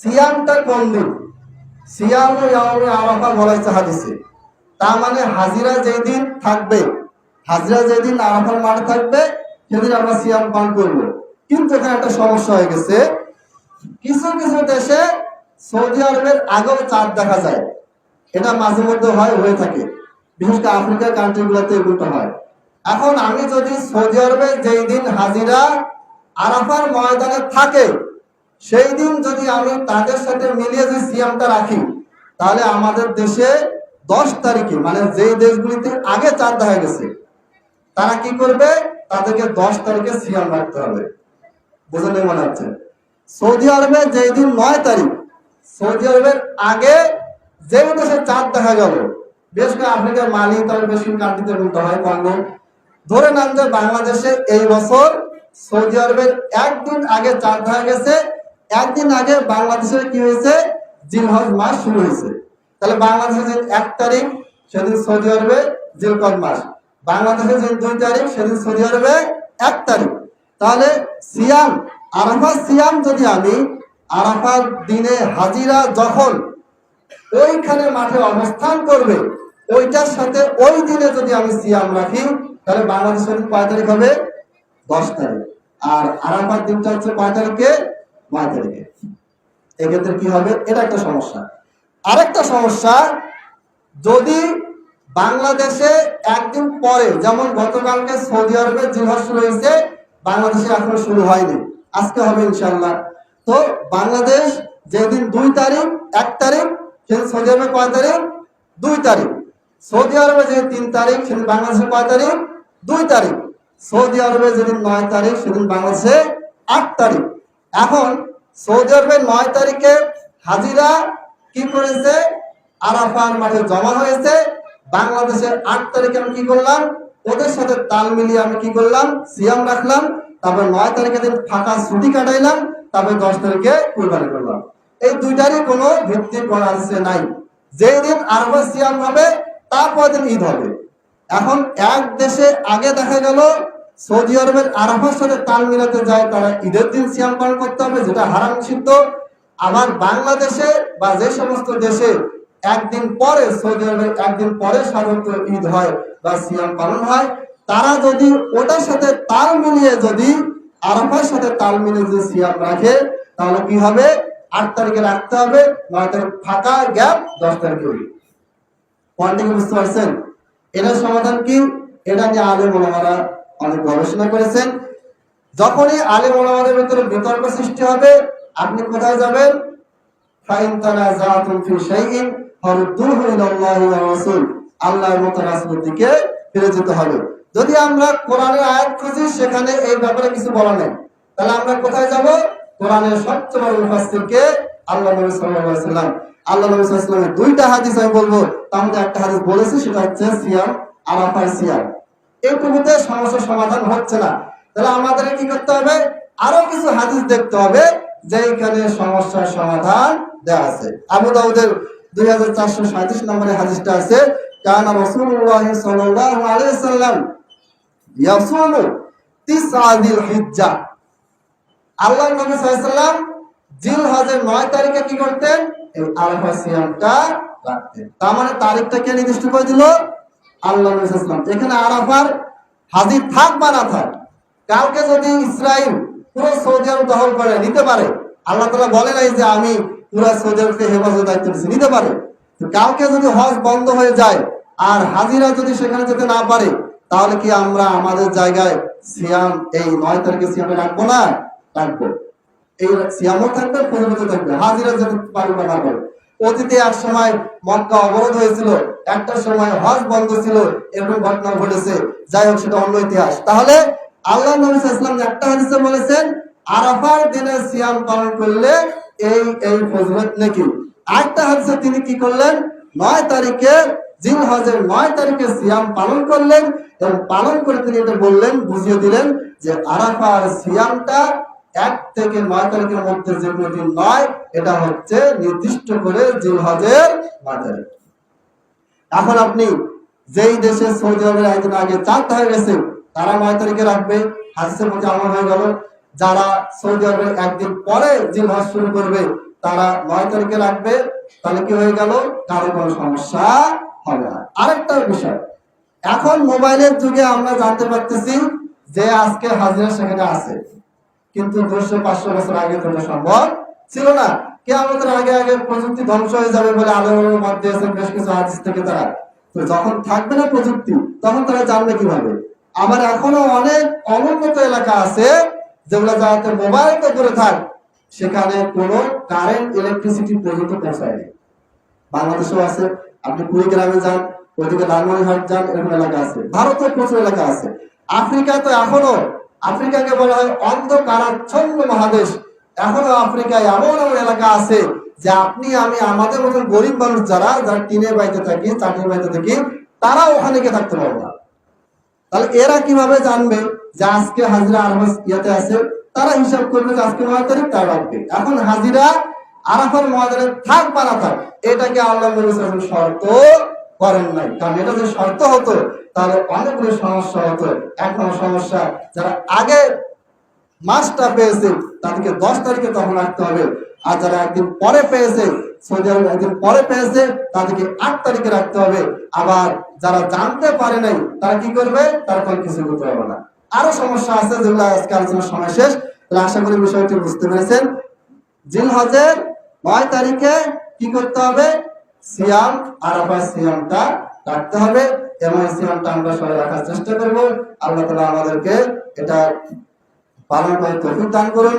সিয়ামটা কোন দিন। সিয়াম আরাফা বলা হাদিসে। তার মানে হাজিরা যেই দিন থাকবে, হাজিরা যেদিন আরাফার মাঠে থাকবে, সেদিন আমরা সিয়াম পান করব। কিন্তু এখানে একটা সমস্যা হয়ে গেছে। কিছু কিছু দেশে সৌদি আরবের আগেও চাঁদ দেখা যায়। এটা মাঝে মধ্যে হয়, হয়ে থাকে। বিশেষ করে আফ্রিকার কান্ট্রি গুলোতে এগুলো হয়। এখন আমি যদি সৌদি আরবে যেই দিন হাজিরা আরাফার ময়দানে থাকে সেই দিন যদি আমি তাদের সাথে মিলিয়ে যে সিয়ামটা রাখি, তাহলে আমাদের দেশে দশ তারিখে মানে যেই দেশগুলিতে আগে চাঁদ দেখা গেছে, তারা কি করবে? তাদেরকে দশ তারিখে সিয়াম রাখতে হবে। বুঝলে মনে হচ্ছে? সৌদি আরবে যেই দিন নয় তারিখ, সৌদি আরবের আগে যে দেশে চাঁদ দেখা গেল, বেশ করে আফ্রিকার মালি তার বেশি কান্ট্রিতে উল্টো হয় কঙ্গো ধরে নাম যে বাংলাদেশে এই বছর সৌদি আরবের একদিন আগে চাঁদ দেখা গেছে একদিন আগে বাংলাদেশে কি হয়েছে? জিলহজ মাস শুরু হয়েছে। তাহলে বাংলাদেশে এক তারিখ, সেদিন সৌদি আরবে জিলকদ মাস। বাংলাদেশে যে দুই তারিখ, সেদিন সৌদি আরবে এক তারিখ। তাহলে সিয়াম আরাফা সিয়াম যদি আমি, আরাফার দিনে হাজিরা যখন ওইখানে মাঠে অবস্থান করবে, ওইটার সাথে ওই দিনে যদি আমি সিয়াম রাখি, তাহলে বাংলাদেশের কয় তারিখ হবে? দশ তারিখ। আর আরাফার দিনটা হচ্ছে কয় তারিখে? তারিখে এক্ষেত্রে কি হবে? এটা একটা সমস্যা। আরেকটা সমস্যা, যদি বাংলাদেশে একদিন পরে, যেমন গতকালকে সৌদি আরবে জিহাদ শুরু হয়েছে বাংলাদেশে এখনও শুরু হয়নি। আজকে হবে ইনশাল্লাহ তো বাংলাদেশ যেদিন দুই তারিখ, এক তারিখ সেদিন সৌদি আরবে কয় তারিখ? দুই তারিখ। সৌদি আরবে যে তিন তারিখ, সেদিন বাংলাদেশে কয় তারিখ? দুই তারিখ। সৌদি আরবে যেদিন নয় তারিখ, সেদিন বাংলাদেশে আট তারিখ। এখন সৌদি আরবের নয় তারিখে হাজিরা কি করেছে? আরাফার মাঠে জমা হয়েছে। বাংলাদেশের আট তারিখে আমি কি করলাম? ওদের সাথে তাল মিলিয়ে আমি কি করলাম? সিয়াম রাখলাম। তারপর নয় তারিখে দিন ফাঁকা ছুটি কাটাইলাম। তারপর দশ তারিখে কুরবানি করলাম। এই দুইটারই কোনো ভিত্তি আছে নাই। যেই দিন আরবা সিয়াম হবে তারপর দিন ঈদ হবে। এখন এক দেশে আগে দেখা গেল সৌদি আরবের আরাফার সাথে তাল মিলাতে যায়, তারা ঈদের দিন সিয়াম পালন করতে হবে, যেটা হারাম নিষিদ্ধ আবার বাংলাদেশে বা যে সমস্ত দেশে একদিন পরে, সৌদি আরবের একদিন পরে সাধারণত ঈদ হয় বা সিয়াম পালন হয়। তারা যদি ওটার সাথে তাল মিলিয়ে যদি আরাফার সাথে তাল মিলিয়ে যদি সিয়াম রাখে, তাহলে কি হবে? আট তারিখে রাখতে হবে, নয় তারিখ ফাঁকা গ্যাপ, দশ তারিখে কি বুঝতে পারছেন? এটার সমাধান কি? এটা নিয়ে আলেম ওলামারা অনেক গবেষণা করেছেন। যখনই আলেম ওলামাদের ভিতরে বিতর্ক সৃষ্টি হবে, আপনি কোথায় যাবেন? যদি আমরা কোরআনের আয়াত খুঁজি, সেখানে এই ব্যাপারে কিছু বলা নেই। তাহলে আমরা কোথায় যাব? কোরআনের সবচেয়ে আল্লাহ নবী আল্লাহ দুইটা হাদিস আমি বলব। তার মধ্যে একটা হাদিস বলেছি, সেটা হচ্ছে সিয়াম আরাফার সিয়াম। এইটুকুতে সমস্যার সমাধান হচ্ছে না। তাহলে আমাদের কি করতে হবে? আরও কিছু হাদিস দেখতে হবে যে এখানে সমস্যার সমাধান দেওয়া আছে। আবু দাউদের দুই হাজার চারশো সাঁত্রিশ নম্বরের হাদিসটা আছে, কানা রাসূলুল্লাহ সাল্লাল্লাহু আলাইহি সাল্লাম ইয়াসুমু হিজ্জা। আল্লাহ নবী সাল্লাল্লাহু জিল হজের নয় তারিখে কি করতেন? এই আরাফা সিয়ামটা রাখতেন। তার মানে তারিখটা কে নির্দিষ্ট করে দিল? আল্লাহ নবী এখানে আরাফার হাজির থাক বা না থাক, কালকে যদি ইসরায়েল পুরো সৌদি আরব দখল করে, নিতে পারে, আল্লাহ তালা বলে নাই যে আমি পুরো সৌদি আরবকে হেফাজত দায়িত্ব নিতে পারে। কালকে যদি হজ বন্ধ হয়ে যায় আর হাজিরা যদি সেখানে যেতে না পারে, তাহলে কি আমরা আমাদের জায়গায় সিয়াম এই নয় তারিখে সিয়ামে রাখব না? রাখব। এই সিয়ামও থাকবে প্রতিনিয়ত থাকবে। হাজিরা যেতে পারবে না অতীতে এক সময় মক্কা অবরোধ হয়েছিল, একটা সময় হজ বন্ধ ছিল, এরকম ঘটনা ঘটেছে। যাই হোক, সেটা অন্য ইতিহাস। তাহলে আল্লাহ নবী ইসলাম একটা হাদিসে বলেছেন, আরাফার দিনে সিয়াম পালন করলে এই এই ফজলত নাকি? আরেকটা হাদিসে তিনি কি করলেন? নয় তারিখে জিল হজের নয় তারিখে সিয়াম পালন করলেন এবং পালন করে তিনি এটা বললেন, বুঝিয়ে দিলেন যে আরাফার সিয়ামটা এক থেকে নয় তারিখের মধ্যে যে কোনো দিন নয় এটা হচ্ছে নির্দিষ্ট করে জিল হজের নয় এখন আপনি যেই দেশে সৌদি আরবের একদিন আগে চাঁদ হয়ে গেছে, তারা নয় তারিখে রাখবে হাদিসের মধ্যে আমল হয়ে গেল। যারা সৌদি আরবের একদিন পরে জিল হজ শুরু করবে, তারা নয় তারিখে রাখবে। তাহলে কি হয়ে গেল? কারও কোনো সমস্যা হবে না। আরেকটা বিষয়, এখন মোবাইলের যুগে আমরা জানতে পারতেছি যে আজকে হাজিরা সেখানে আছে। কিন্তু দুশো পাঁচশো বছর আগে এটা সম্ভব ছিল না। কে আমাদের আগে আগে প্রযুক্তি ধ্বংস হয়ে যাবে বলে আলোর মত দিয়েছেন বেশ কিছু হাদিস থেকে তারা তো যখন থাকবে না প্রযুক্তি, তখন তারা জানবে কীভাবে? আবার এখনও অনেক অনুন্নত এলাকা আছে যেগুলো যাতে মোবাইল তো করে থাক, সেখানে কোনো কারেন্ট ইলেকট্রিসিটি পর্যন্ত পৌঁছায়নি। বাংলাদেশেও আছে, আপনি কুড়িগ্রামে যান, ওইদিকে লালমনিরহাট যান, এরকম এলাকা আছে। ভারতের প্রচুর এলাকা আছে। আফ্রিকা তো এখনও, আফ্রিকাকে বলা হয় অন্ধকারাচ্ছন্ন মহাদেশ। এখনও আফ্রিকায় এমন এমন এলাকা আছে যে আপনি, আমি, আমাদের মতন গরিব মানুষ যারা যারা টিনের বাড়িতে থাকি চাটির বাড়িতে থাকি, তারা ওখানে গিয়ে থাকতে পারব না। তাহলে এরা কীভাবে জানবে যে আজকে হাজিরা আরবাস ইয়াতে আছে? তারা হিসাব করবে যে আজকে নয় তারিখ তার রাখবে এখন হাজিরা আরাফার মহাজারে থাক বা না থাক, এটাকে আল্লাহ শর্ত করেন নাই। কারণ এটা যদি শর্ত হতো, তাহলে অনেকগুলো সমস্যা হতো। নম্বর সমস্যা, যারা আগে মাসটা পেয়েছে, তাদেরকে দশ তারিখে তখন রাখতে হবে। আর যারা একদিন পরে পেয়েছে, সৌদি আরব একদিন পরে পেয়েছে, তাদেরকে আট তারিখে রাখতে হবে। আবার যারা জানতে পারে নাই, তারা কি করবে? তারা কোনো কিছু করতে পারবে না। আরও সমস্যা আছে যেগুলো আজকে আলোচনার সময় শেষ। তাহলে আশা করি বিষয়টি বুঝতে পেরেছেন। জিল হজের নয় তারিখে কি করতে হবে? সিয়াম আরাফার সিয়ামটা রাখতে হবে। এবং সিয়ামটা আমরা সবাই রাখার চেষ্টা করব। আল্লাহ তালা আমাদেরকে এটা পালন করে তৌফিক দান করুন।